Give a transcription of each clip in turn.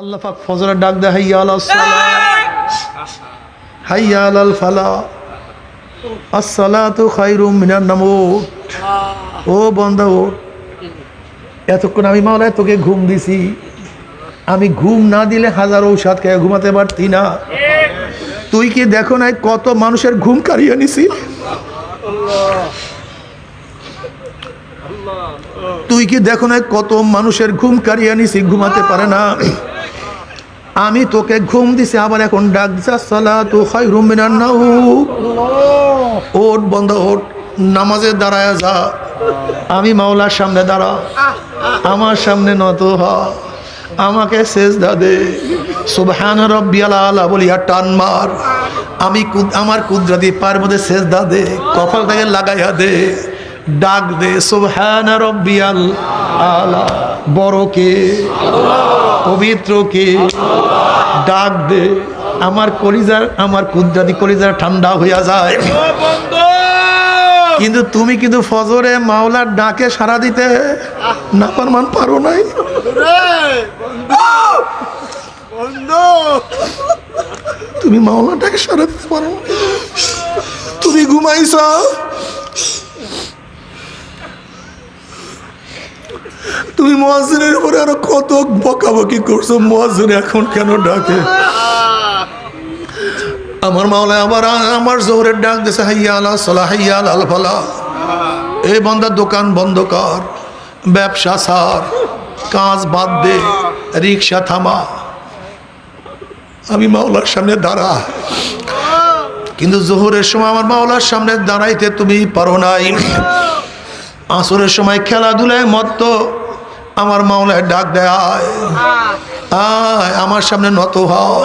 আল্লাহ পাক ফজরের ডাক দেয়, হাইয়া সালাহ হাইয়া আলাল ফালা। আসসালাতু খায়রুম মিনান নামুত। ও বন্ধা ও। এতক্ষণ আমি মাওলায় তোকে ঘুম দিছি। আমি ঘুম না দিলে হাজার ঔষধ খেয়ে ঘুমাতে পারতি না। তুই কি দেখো নাই কত মানুষের ঘুম কারিয়ে নিছি? তুই কি দেখো না কত মানুষের ঘুম কারিয়ে নিছি, ঘুমাতে পারে না? আমি তোকে ঘুম দিছি, আবার এখন ডাক সালাতু খায়রুম মিনান নাউম। ওট বন্ধ ওট নামাজে দাঁড়ায় যা। আমি মাওলার সামনে দাঁড়া, আমার সামনে নত হ। আমাকে শেষ দে। সুবহান রব্বিয়াল আলা বলিয়া টান মার। আমি আমার কুদরতি পার মধ্যে শেষ দে কপালটাকে লাগাইয়া দে। ডাক দে, সুবহান রব্বিয়াল আলা, বড় কে? পবিত্র কে? ডাক দে। আমার কলিজার আমার কুদরতি কলিজার ঠান্ডা হইয়া যায়। কিন্তু তুমি কিন্তু ফজরে মাওলার ডাকে সারা দিতে না পারমান পারো নাই। তুমি মাওলার ডাকে সারা দিতে পারো তুমি ঘুমাইছ? মহাজনের উপরে আরও কত বকাবকি করছ? মহাজন এখন কেন ডাকে? আমার মাওলা আবার আমার জোহরের ডাক দিছে হাইয়া আলা সালা হাইয়া আল ফালা। এই বন্দার দোকান বন্ধ কর, ব্যবসা সার, কাজ বাদ দে, রিক্সা থামা। আমি মাওলার সামনে দাঁড়া কিন্তু জোহরের সময় আমার মাওলার সামনে দাঁড়াইতে তুমি পারো নাই। আসরের সময় খেলাধুলায় মত্ত আমার মাওলায় ডাক দেয় আয়। আয় আমার সামনে নত হও।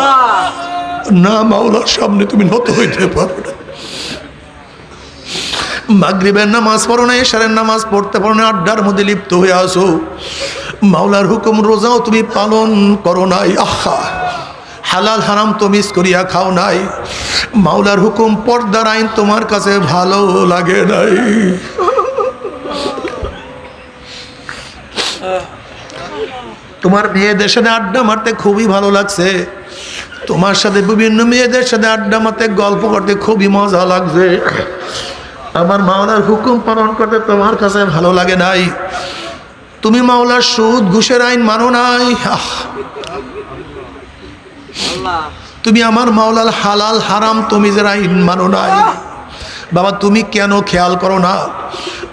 না মাওলার সামনে তুমি নত হইতে পারো না। মাগরিবের নামাজ পড়ো না এশারের নামাজ পড়তে পারো না আড্ডার মধ্যে লিপ্ত হয়ে আসো। মাওলার হুকুম রোজাও তুমি পালন করো নাই আহা। হালাল হারাম তো মিস করিয়া খাও নাই। মাওলার হুকুম পর্দার আইন তোমার কাছে ভালো লাগে নাই। তোমার মেয়েদের সাথে আড্ডা মারতে খুবই ভালো লাগছে। তোমার সাথে বিভিন্ন মেয়েদের সাথে আড্ডা মারতে, গল্প করতে খুবই মজা লাগছে। আমার মাওলার হুকুম পালন করতে তোমার কাছে ভালো লাগে নাই। তুমি মাওলার সুদ, ঘুষের আইন মানো নাই। তুমি আমার মাওলার হালাল, হারাম তুমি যে আইন মানো নাই। বাবা, তুমি কেন খেয়াল করো না?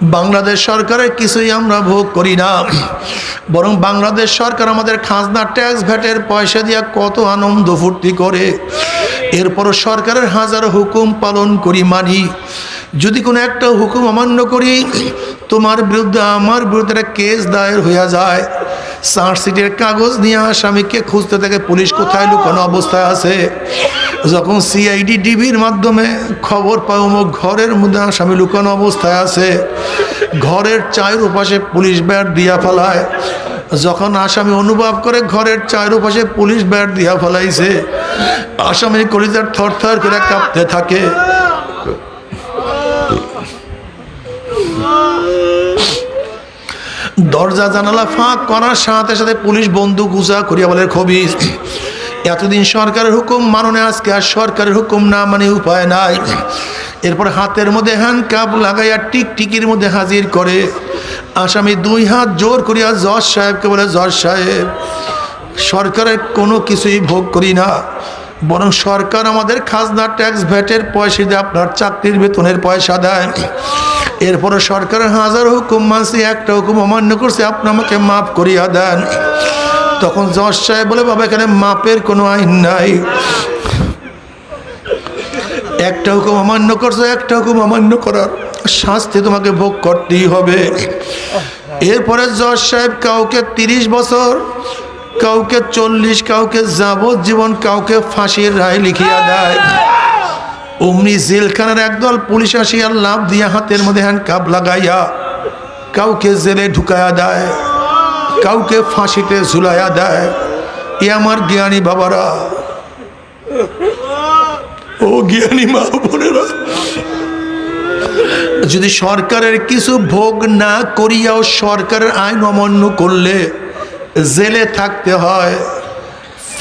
বাংলাদেশ সরকারের কিছুই আমরা ভোগ করি না। বরং বাংলাদেশ সরকার আমাদের খাজনা ট্যাক্স ভ্যাটের পয়সা দিয়া কত আনন্দ ফুর্তি করে। এরপরও সরকারের হাজার হুকুম পালন করি মানি। যদি কোনো একটা হুকুম অমান্য করি, তোমার বিরুদ্ধে, আমার বিরুদ্ধে একটা কেস দায়ের হইয়া যায়। চার্জশিটের কাগজ নিয়ে আসামিকে খুঁজতে থাকে, পুলিশ কোথায় লুকানো অবস্থায় আছে? যখন সিআইডি ডিবির মাধ্যমে খবর পাও অমুক ঘরের মধ্যে আসামি লুকানো অবস্থায় আছে। ঘরের চায়ের উপাশে পুলিশ ব্যাট দিয়া ফেলায়। যখন আসামি অনুভব করে ঘরের চায়ের উপাশে পুলিশ ব্যাট দিয়া ফেলাইছে। আসামি কলিজার থর থর করে কাঁপতে থাকে। দরজা জানালা ফাঁক করার সাথে সাথে পুলিশ বন্দুক উঁচা করিয়া বলে খবি এতদিন সরকারের হুকুম মাননে আজকে আর সরকারের হুকুম না মানে উপায় নাই। এরপর হাতের মধ্যে হ্যান্ড কাপ লাগাইয়া টিকটিকির মধ্যে হাজির করে। আসামি দুই হাত জোর করিয়া জজ সাহেবকে বলে, জজ সাহেব, সরকারের কোনো কিছুই ভোগ করি না। বরং সরকার আমাদের খাজনা ট্যাক্স ভ্যাটের পয়সা দিয়ে আপনার চাকরির বেতনের পয়সা দেয়। এরপরে সরকারের হাজার হুকুম মানছি, একটা হুকুম অমান্য করছে, আপনি আমাকে মাফ করিয়া দেন। তখন জজ সাহেব বলে, বাবা, এখানে মাপের কোনো আইন নাই। একটা হুকুম অমান্য করছ, একটা হুকুম অমান্য করার শাস্তি তোমাকে ভোগ করতেই হবে। এরপরে জজ সাহেব কাউকে তিরিশ বছর কাউকে চল্লিশ কাউকে যাবজ্জীবন কাউকে ফাঁসির রায় লিখিয়া দেয়। অমনি জেলখানার একদল পুলিশ আসিয়া লাভ দিয়া হাতের মধ্যে হ্যান্ড কাপ লাগাইয়া কাউকে জেলে ঢুকায়া দেয় কাউকে ফাঁসিতে ঝুলাইয়া দেয়। এ আমার জ্ঞানী বাবারা ও জ্ঞানী মা বোনেরা যদি সরকারের কিছু ভোগ না করিয়াও সরকারের আইন অমান্য করলে জেলে থাকতে হয়,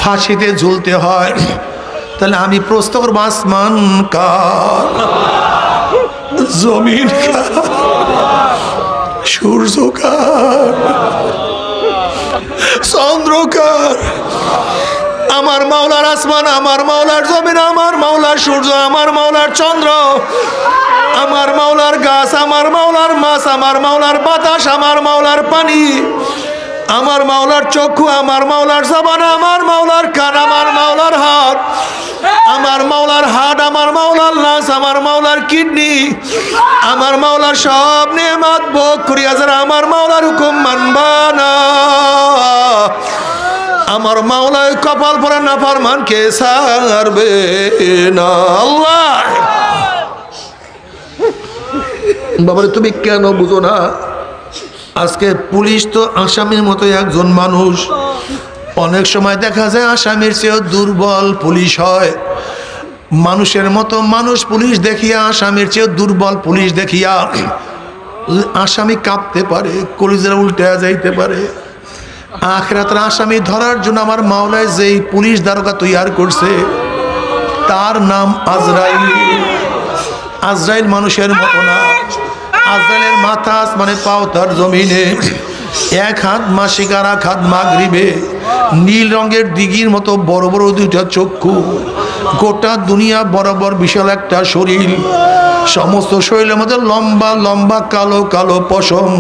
ফাঁসিতে ঝুলতে হয়। তাহলে আমি প্রশ্ন করব আসমান কার জমিন সূর্য কার চন্দ্রকার আমার মাওলার আসমান, আমার মাওলার জমিন, আমার মাওলার সূর্য, আমার মাওলার চন্দ্র, আমার মাওলার গাছ, আমার মাওলার মাছ, আমার মাওলার বাতাস, আমার মাওলার পানি। আমার মাওলার চক্ষু আমার মাওলার জবান আমার মাওলার কান আমার মাওলার হাত আমার মাওলার হাট আমার মাওলার লাশ আমার মাওলার কিডনি আমার মাওলার সব নেমাত ভোগ করিয়া যারা আমার মাওলার হুকুম মানবা না আমার মাওলায় কপাল পরা না ফারমানকে সারবে না আল্লাহ বাবারে তুমি কেন বুঝো না আজকে পুলিশ তো আসামির মতো একজন মানুষ। অনেক সময় দেখা যায় আসামির চেয়েও দুর্বল পুলিশ হয়। মানুষের মতো মানুষ পুলিশ দেখিয়া, আসামির চেয়েও দুর্বল পুলিশ দেখিয়া আসামি কাঁপতে পারে, কলিজারা উল্টে যাইতে পারে। আখরাতের আসামি ধরার জন্য আমার মাওলায় যেই পুলিশ দ্বারকা তৈয়ার করছে, তার নাম আজরাইল। আজরাইল মানুষের মতো না। আজরাইলের মাথা আসমানে পাও তার জমিনে, এক হাত মাসিক আর এক হাত মাগরিবে নীল রঙের দিঘির মতো বড় বড় দুইটা চক্ষু, গোটা দুনিয়া বরাবর বিশাল একটা শরীর, সমস্ত শরীরের মধ্যে লম্বা লম্বা, কালো কালো পশম,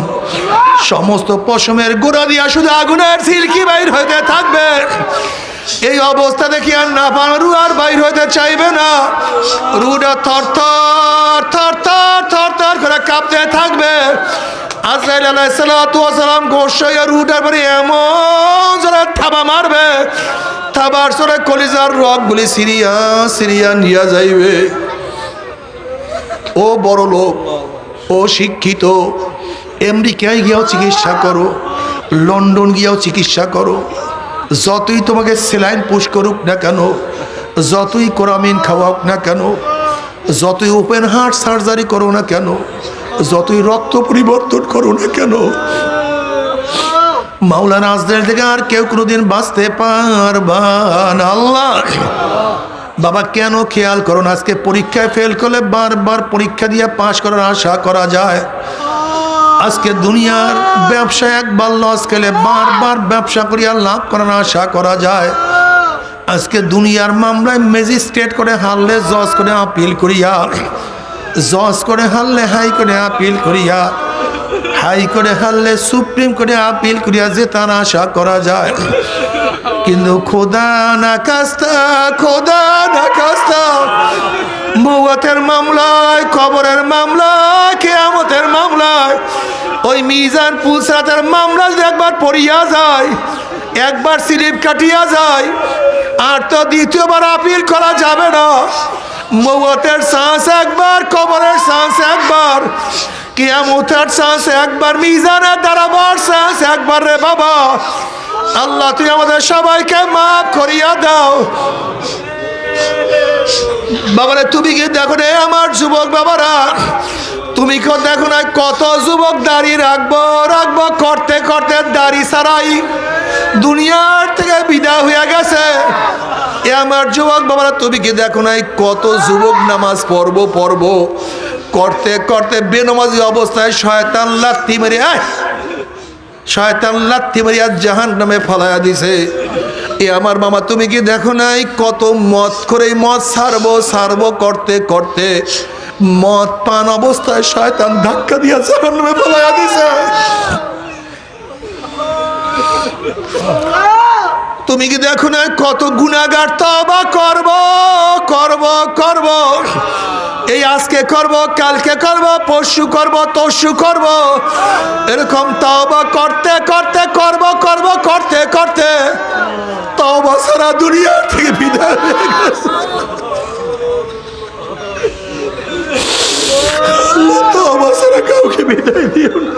সমস্ত পশমের গোড়া দিয়া শুধু আগুনের সিল্কি বাইর হইতে থাকবে? এই অবস্থা দেখি আর না পারু আর বাইর হইতে চাইবে না। রুটা থর থর থর থর থর থর করে কাঁপতে থাকবে। আজরাইল আলাইসালাম গোসাইয়া রুটার পরে এমন জোরে থাবা মারবে। থাবার সরে কলিজার রকগুলি সিরিয়া সিরিয়া নিয়ে যাইবে। ও বড় লোক, ও শিক্ষিত আমেরিকায় গিয়েও চিকিৎসা করো, লন্ডন গিয়েও চিকিৎসা করো। যতই তোমাকে সেলাইন পুশ করুক না কেন, যতই কোরামিন খাওয়াক না কেন, যতই ওপেন হার্ট সার্জারি করো না কেন, যতই রক্ত পরিবর্তন করো না কেন, মাওলানা আজদের থেকে আর কেউ কোনোদিন বাঁচতে পারবা না। আল্লাহ! বাবা, কেন খেয়াল করো না? আজকে পরীক্ষায় ফেল করলে বারবার পরীক্ষা দিয়ে পাশ করার আশা করা যায়। আজকে দুনিয়ার ব্যবসা একবার লস খেলে বারবার ব্যবসা করিয়া লাভ করার আশা করা যায়। আজকে দুনিয়ার মামলায় ম্যাজিস্ট্রেট করে হারলে জজ করে আপিল করিয়া, জজ করে হারলে হাই করে আপিল করিয়া হাই করে হারলে, সুপ্রিম করে আপিল করিয়া যে তার আশা করা যায়। কিন্তু খোদা না কাস্তা, খোদা না কাস্তা। মৌয়াতের মামলায়, কবরের মামলায়, কেয়ামতের মামলায়, ওই মিজান পুলসাতের মামলা যদি একবার পড়িয়া যায়, একবার স্লিপ কাটিয়া যায়, আর তো দ্বিতীয়বার আপিল করা যাবে না। মৌয়াতের শ্বাস একবার, কবরের শ্বাস একবার। কেয়ামতের শ্বাস একবার মিজানের দাঁড়াবার শ্বাস একবার রে বাবা। আল্লাহ তুই আমাদের সবাইকে মাফ করিয়া দাও। বাবারে, তুমি কি দেখো রে আমার যুবক বাবারা? তুমি কি দেখো না কত যুবক দাড়ি রাখব রাখব, করতে করতে দাড়ি সারাই দুনিয়ার থেকে বিদায় হয়ে গেছে। এ আমার যুবক বাবারা, তুমি কি দেখো নাই কত যুবক নামাজ পড়ব পড়ব? করতে করতে বেনমাজি অবস্থায় শয়তান লাত্তি মেরে আয় শয়তান লাত্তি মারিয়া জাহান নামে ফলাইয়া দিছে। এ আমার মামা, তুমি কি দেখো নাই কত মদ করে মদ সারবো সারবো করতে করতে মদ পান অবস্থায় শয়তান ধাক্কা দিয়া জাহান নামে ফলাইয়া দিছে। তুমি কি দেখো না কত গুণাগার তবা করব করব করব? এই আজকে করব, কালকে করব, পরশু করব, তরশু করব। এরকম তবা করতে করতে, করব করব, করতে করতে তবা সারা দুনিয়া থেকে বিদায় হয়ে গেছে। তবা সারা কাউকে বিদায় দিও না।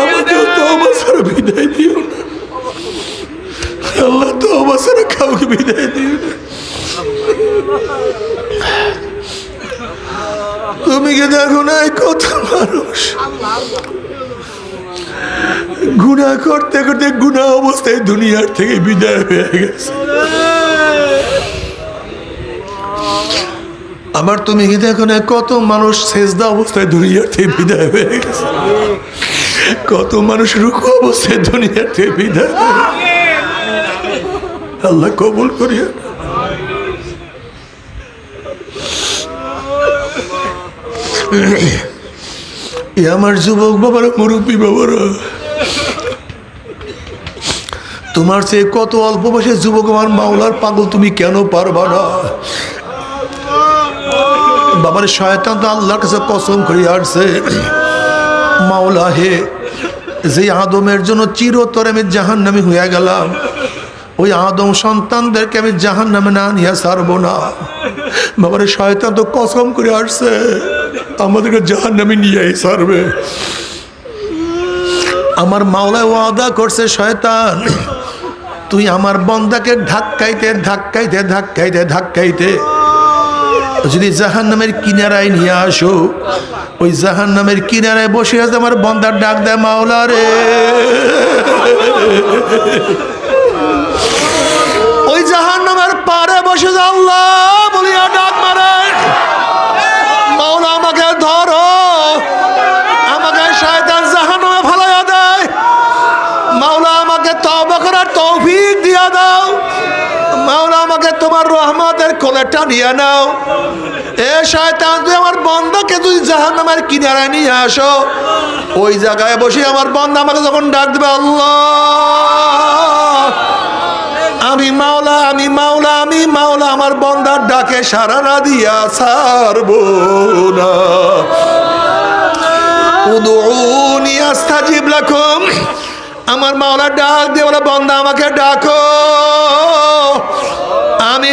আমাকে তবা সারা বিদায় দিও আল্লাহ তবা সারা কাউকে বিদায় দিও না। তুমি কি দেখো না কত মানুষ? গুণা করতে করতে গুণা অবস্থায় দুনিয়ার থেকে বিদায় হয়ে গেছে। আমার তুমি কি দেখো না কত মানুষ শেষদা অবস্থায় দুনিয়ার থেকে বিদায় হয়ে গেছে? কত মানুষ রুকু অবস্থায় দুনিয়ার থেকে বিদায় আল্লাহ কবুল করিয়া এ আমার যুবক বাবারা, মুরব্বী বাবারা। তোমার সে কত অল্প বয়সে যুবক আমার মাওলার পাগল তুমি কেন পারবা না? বাবার শয়তান আল্লাহর কাছে কসম করে আসছে মাওলা হে, যে আদমের জন্য চিরতরে আমি জাহান নামে হইয়া গেলাম, ওই আদম সন্তানদেরকে আমি জাহান নামে না নিয়ে সারবো না। বাবার শয়তান তো কসম করে আসছে আমাদেরকে জাহান নামে নিয়েই সারবে। আমার মাওলায় ওয়াদা করছে, শয়তান। তুই আমার বন্দাকে ধাক্কাইতে ধাক্কাইতে ধাক্কাইতে ধাক্কাইতে। যদি জাহান নামের কিনারায় নিয়ে আসো, ওই জাহান নামের কিনারায় বসে আছে আমার বন্দার ডাক দেয়, মাওলা রে। ওই জাহান নামের পারে বসে আল্লাহ। আমাকে তোমার রহমতের কোলে টানিয়ে নাও। এ শয়তান তুই আমার বন্ধকে তুই জাহান্নামের কিনারায় নিয়ে আসো, ওই জায়গায় বসে আমার বন্ধ আমাকে যখন ডাক দেবে, আল্লাহ! আমি মাওলা আমি মাওলা আমি মাওলা, আমার বন্দার ডাকে সারা না দিয়া ছাড়বো না। আমার মাওলা ডাক দিয়ে বলে বন্দা আমাকে ডাকো।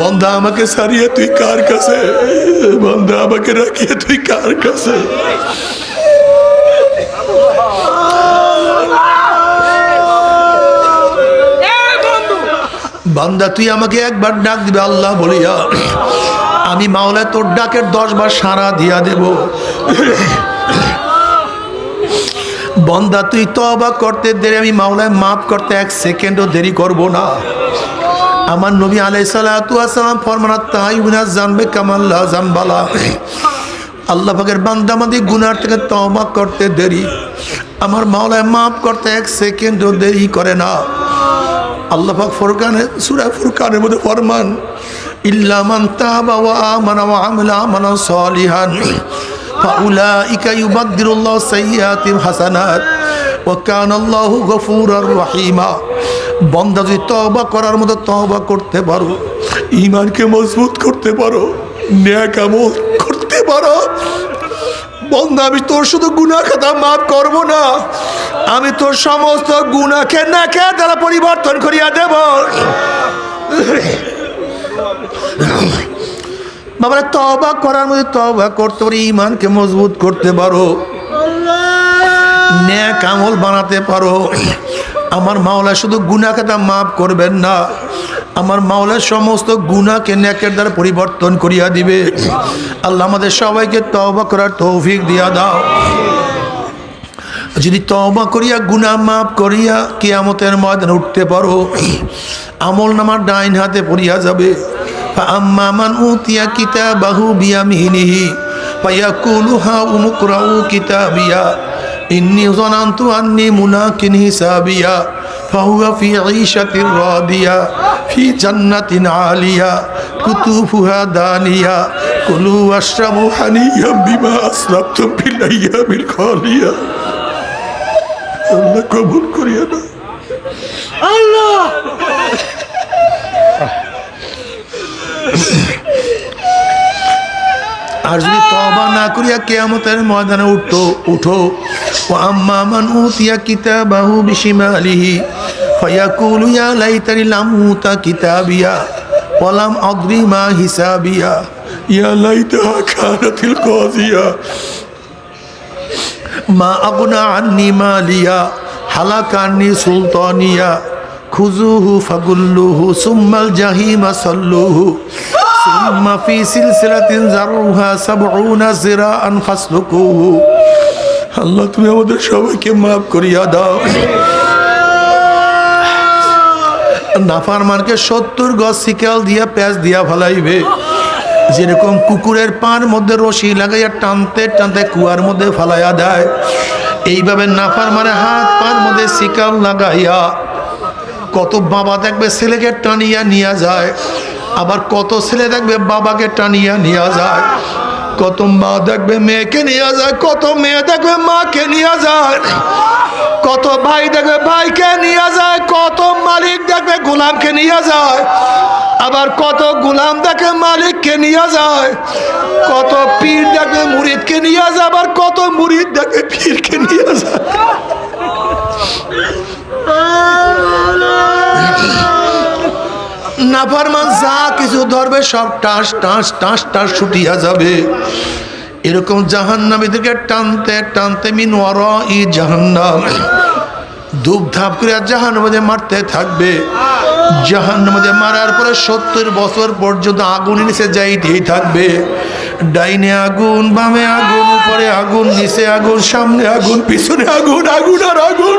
বন্ধা আমাকে সারিয়ে তুই কার কাছে? বন্ধা আমাকে রাখিয়ে তুই কার কাছে? বান্দা তুই আমাকে একবার ডাক দিবে, আল্লাহ বলিয়া। আমি মাওলা তোর ডাকের দশ বার সারা দিয়া দেব। বন্দা, তুই তবা করতে দেরি, আমি মাওলায় মাফ করতে এক সেকেন্ডও দেরি করব না। আমার নবী আলাই সালাম ফরমানা তাই উনা জানবে কামাল্লা জানবালা। আল্লাহ পাকের বান্দামাদি গুনার থেকে তবা করতে দেরি। আমার মাওলায় মাফ করতে এক সেকেন্ডও দেরি করে না। আল্লাহ পাক ফুরকানে, সূরা ফুরকানের মধ্যে ফরমান, ইল্লা মান তাবা ওয়া আমানা ওয়া আমিলা আমালান সালিহান। হাসানাত বন্দা যদি তওবা করার মতো তওবা করতে পারো, ঈমানকে মজবুত করতে পারো করতে পারো বন্ধা আমি তোর শুধু গুনা খাতা মাফ করব না, আমি তোর সমস্ত গুণাকে নাকে দ্বারা পরিবর্তন করিয়া দেব। বাবা তবা করার মধ্যে তবা করতে পারি ইমানকে মজবুত করতে পারো। ন্যাক আমল বানাতে পারো। আমার মাওলা শুধু গুনা খাতা মাফ করবেন না, আমার মাওলার সমস্ত গুণাকে ন্যাকের দ্বারা পরিবর্তন করিয়া দিবে। আল্লাহ আমাদের সবাইকে তওবা করার তৌফিক দিয়া দাও। যদি তওবা করিয়া, গুনাহ মাফ করিয়া কিয়ামতের ময়দানে উঠতে পারো, আমল নামার ডাইন হাতে পড়িয়া যাবে। আম্মা মান উতিয়া কিতাবাহু বিয়ামিনিহি ফায়াকুলু হা উমুকরাউ কিতাবিয়া। ইন্নি জানান্তু আন্নি মুনাকিন হিসাবিয়া। ফাহুয়া ফি ঈশাতির রাদিয়া, ফি জান্নাতিন আলিয়া। কুতুফুহা দানিয়া। কুলু ওয়াশরাবু হানিয়াম বিমা আসরাফতুম ফিল আইয়ামিল খালিয়া। আল্লাহ কবুল করিয়া না। আল্লাহ! আর যদি তবা না করিয়া কেয়ামতের ময়দানে উঠো উঠো ও আম্মা মান উতিয়া কিতাবাহু বিশিমালিহি, ফায়াকুলু ইয়া লাইতানি লাম উতা কিতাবিয়া ওয়ালাম আদরি মা হিসাবিয়া, ইয়া লাইতাহা কানাতিল কাজিয়া মা আগুনা আন্নি মালিয়া হালাকান্নি সুলতানিয়া খুজুহু ফাগুল্লুহু সুম্মাল জাহিমা সল্লুহু সুম্মা ফি সিলসিলাতিন জারুহা সাবউনা জিরাআন ফাসলুকুহু আল্লাহ, তুমি আমাদের সবাইকে মাফ করিয়া দাও। নাফার নাফারমানকে সত্তর গজ শিকাল দিয়া প্যাঁচ দিয়া ফেলাইবে। যেরকম কুকুরের পার মধ্যে রশি লাগাইয়া টানতে টানতে কুয়ার মধ্যে ফালাইয়া দেয়, এইভাবে নাফার মানে হাত পার মধ্যে শিকাল লাগাইয়া কত বাবা দেখবে ছেলেকে টানিয়া নিয়ে যায়, আবার কত ছেলে দেখবে বাবাকে টানিয়া নিয়ে যায়। কত মা দেখবে মেয়েকে নিয়ে যায়, কত মেয়ে দেখবে মাকে নিয়ে যায়। কত ভাই দেখবে ভাইকে নিয়ে যায়, কত মালিক দেখবে গোলামকে নিয়ে যায়। আবার কত গোলাম দেখে মালিককে নিয়ে যায়। কত পীর দেখবে মুরিদকে নিয়ে যায়, আবার কত মুরিদ দেখবে পীরকে নিয়ে যায়। নাফারমান যা কিছু ধরবে, সব টাস টাস টাস টাস ছুটিয়া যাবে। এরকম জাহান্নামীদেরকে টানতে টানতে মিন ওয়ার ই জাহান্নাম। ধূপ ধাপ করে জাহান মধ্যে মারতে থাকবে। জাহান মারার পরে সত্তর বছর পর্যন্ত আগুন নিচে যাইতেই থাকবে। ডাইনে আগুন, বামে আগুন, উপরে আগুন, নিচে আগুন, সামনে আগুন, পিছনে আগুন আগুন আর আগুন।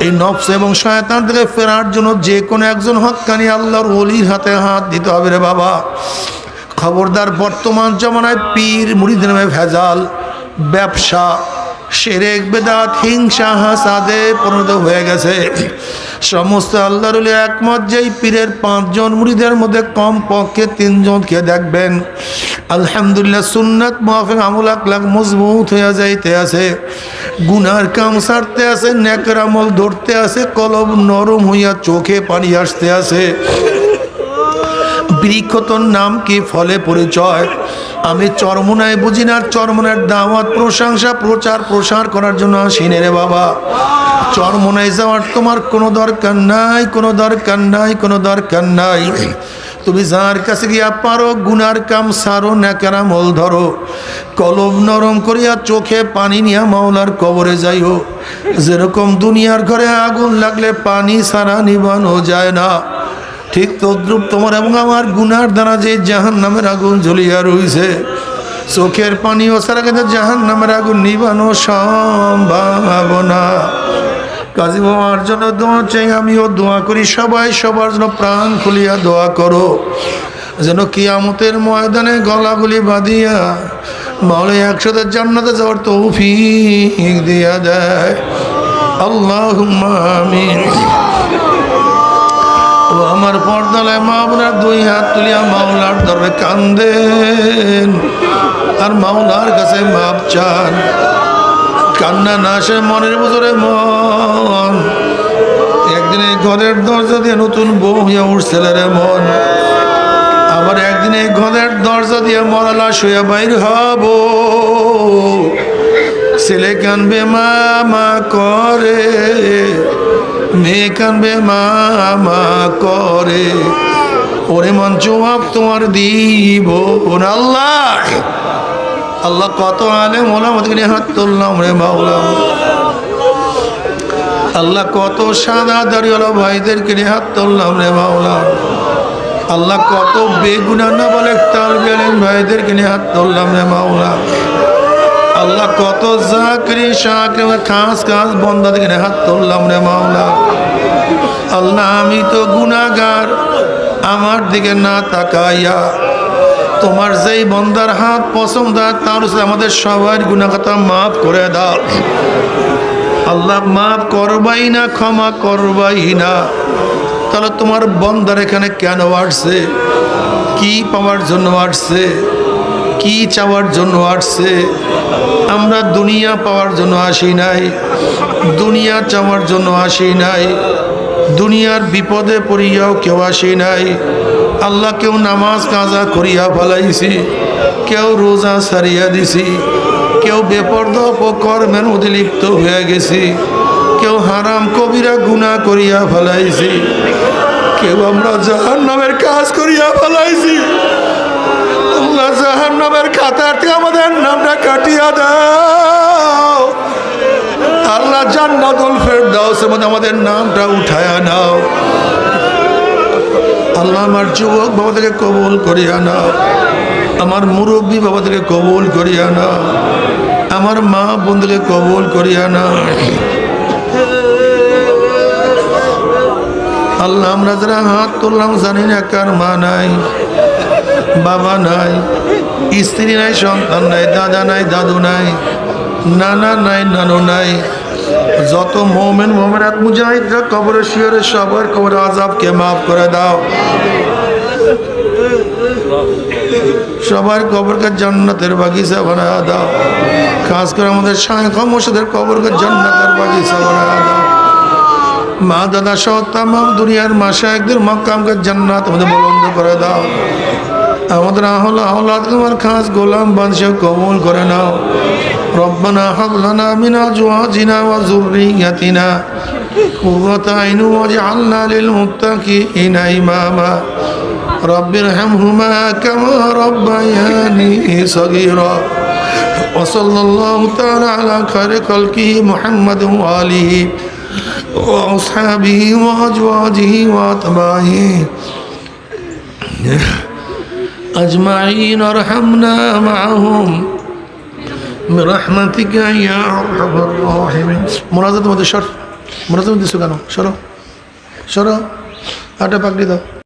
এই নফস এবং শয়তান থেকে ফেরার জন্য যে কোনো একজন হকানি আল্লাহর অলির হাতে হাত দিতে হবে রে বাবা। খবরদার বর্তমান জমানায় পীর, মুড়িদের নামে ভেজাল, ব্যবসা সেরেক বেদাত, হিংসা, হাসাদে পরিণত হয়ে গেছে। সমস্ত আল্লাহর উলি একমত যেই পীরের পাঁচজন মুড়িদের মধ্যে কম পক্ষে তিনজনকে দেখবেন। আলহামদুলিল্লাহ সুন্নাত মাহফিক আমল আকলাক মজবুত হয়ে যাইতে আছে। গুনার কাম সারতে আছে, নেকের আমল ধরতে আছে, কলব নরম হইয়া চোখে পানি আসতে আছে। বৃক্ষতর নাম কি ফলে পরিচয়? আমি চরমনায় বুঝি না চরমনার দাওয়াত, প্রশংসা, প্রচার, প্রসার করার জন্য আসিনে রে বাবা। চরমনায় যাওয়ার তোমার কোনো দরকার নাই, কোনো দরকার নাই, কোনো দরকার নাই। তুমি যার কাছে গিয়া পারো, গুনার কাম সারো, ন্যাকেরা মল ধরো। কলম নরম করিয়া চোখে পানি নিয়া মাওলার কবরে যাইও। যেরকম দুনিয়ার ঘরে আগুন লাগলে পানি সারা নিবানো যায় না। ঠিক তদ্রুপ তোমার এবং আমার গুনার দ্বারা যে জাহান নামের আগুন জ্বলিয়া রইছে, চোখের পানি ও সারা কিন্তু জাহান নামের আগুন নিবানো সম্ভাবনা কাজী বাবার জন্য দোয়া চাই, আমিও দোয়া করি, সবাই সবার জন্য প্রাণ খুলিয়া দোয়া করো। যেন কিয়ামতের ময়দানে গলাগুলি বাঁধিয়া মাওলে একসাথে জান্নাতে যাওয়ার তৌফিক দিয়া দেয়। আল্লাহ আমিন। ও আমার পর্দালায় মাওলার দুই হাত তুলিয়া মাওলার দরবে কান্দেন। আর মাওলার কাছে মাপ চান। কান্না না মনের ভিতরে মন। একদিন ঘরের দরজা দিয়ে নতুন বউ হইয়া উঠছিল রে মন। আবার একদিন ঘরের দরজা দিয়ে মরালা শুয়ে বাইর হব। ছেলে কানবে মামা করে। মেয়ে কানবে মামা করে। ওরে মন জবাব তোমার দিব আল্লাহ। আল্লাহ কত আলে মোলা আমাদেরকে নিয়ে হাত তুললাম রে বাউলা আল্লাহ কত সাদা দাঁড়িয়ে ভাইদেরকে নিয়ে হাত তুললাম রে বাউলা আল্লাহ কত বেগুনা না বলে তালবেলেন ভাইদেরকে নিয়ে হাত তুললাম রে মাওলা আল্লাহ কত জাকরি, শাকরি খাস খাস বন্ধা থেকে হাত তুললাম রে মাওলা। আল্লাহ, আমি তো গুনাগার আমার দিকে না তাকাইয়া তোমার যেই বন্দার হাত পছন্দ তার আমাদের সবার গুণাগতা মাফ করে দাও। আল্লাহ, মাফ করবাই না, ক্ষমা করবাই না। তাহলে তোমার বন্দার এখানে কেন আসছে? কি পাওয়ার জন্য আসছে? কি চাওয়ার জন্য আসছে? আমরা দুনিয়া পাওয়ার জন্য আসি নাই। দুনিয়া চাওয়ার জন্য আসি নাই। দুনিয়ার বিপদে পড়িয়াও কেউ আসি নাই। আল্লাহ কেউ নামাজ কাজা করিয়া ফেলাইছি, কেউ রোজা সারিয়া দিছি, কেউ বেপর্দ অপকর্মের মধ্যে লিপ্ত হয়ে গেছি, কেউ হারাম কবিরা গুণা করিয়া ফেলাইছি, কেউ আমরা জাহান নামের কাজ করিয়া ফেলাইছি। আল্লাহ জাহান নামের খাতার থেকে আমাদের নামটা কাটিয়া দাও। আল্লাহ জান্নাতুল ফেরদাউসের মধ্যে আমাদের নামটা উঠায়া নাও। আল্লাহ আমার যুবক বাবা থেকে কবুল করিয়া নাও। আমার মুরব্বী বাবা থেকে কবুল করিয়া নাও। আমার মা বন্ধুকে কবুল করিয়া নাও। আল্লাহ আমরা যারা হাত তুললাম জানি না কার মা নাই। বাবা নাই, স্ত্রী নাই, সন্তান নাই, দাদা নাই, দাদু নাই, নানা নাই, নানু নাই। যত মোমেন মোমেনাত মুজাহিদরা কবরে শিয়রে সবার কবরে আজাবকে মাফ করে দাও। সবার কবরকে জান্নাতের বাগিচা বানায় দাও। খাস করে আমাদের শায়খ মসজিদের কবরকে জান্নাতের বাগিচা বানায় দাও। মা, দাদা সহ তাম দুনিয়ার মাসা একদের মক্কামকে জান্নাত আমাদের বলন্দ করে দাও। আমাদের আহল আহলাদ তোমার খাস গোলাম বাদশাহ কবুল করে নাও রব্বানা হাবলানা মিনা জুয়াজিনা ওয়া যুররিয়াতিনা قرة عين واجعلنا للمتقين إماما رب ارحمهما كما ربياني صغيرا وصلى الله تعالى على خير خلقه محمد وآله وأصحابه وأزواجه وأتباعه أجمعين ارحمنا معهم برحمتك يا أرحم الراحمين منازل مدى شر منازل مدى سكانو شرو شرو আটা পাকড়ি দাও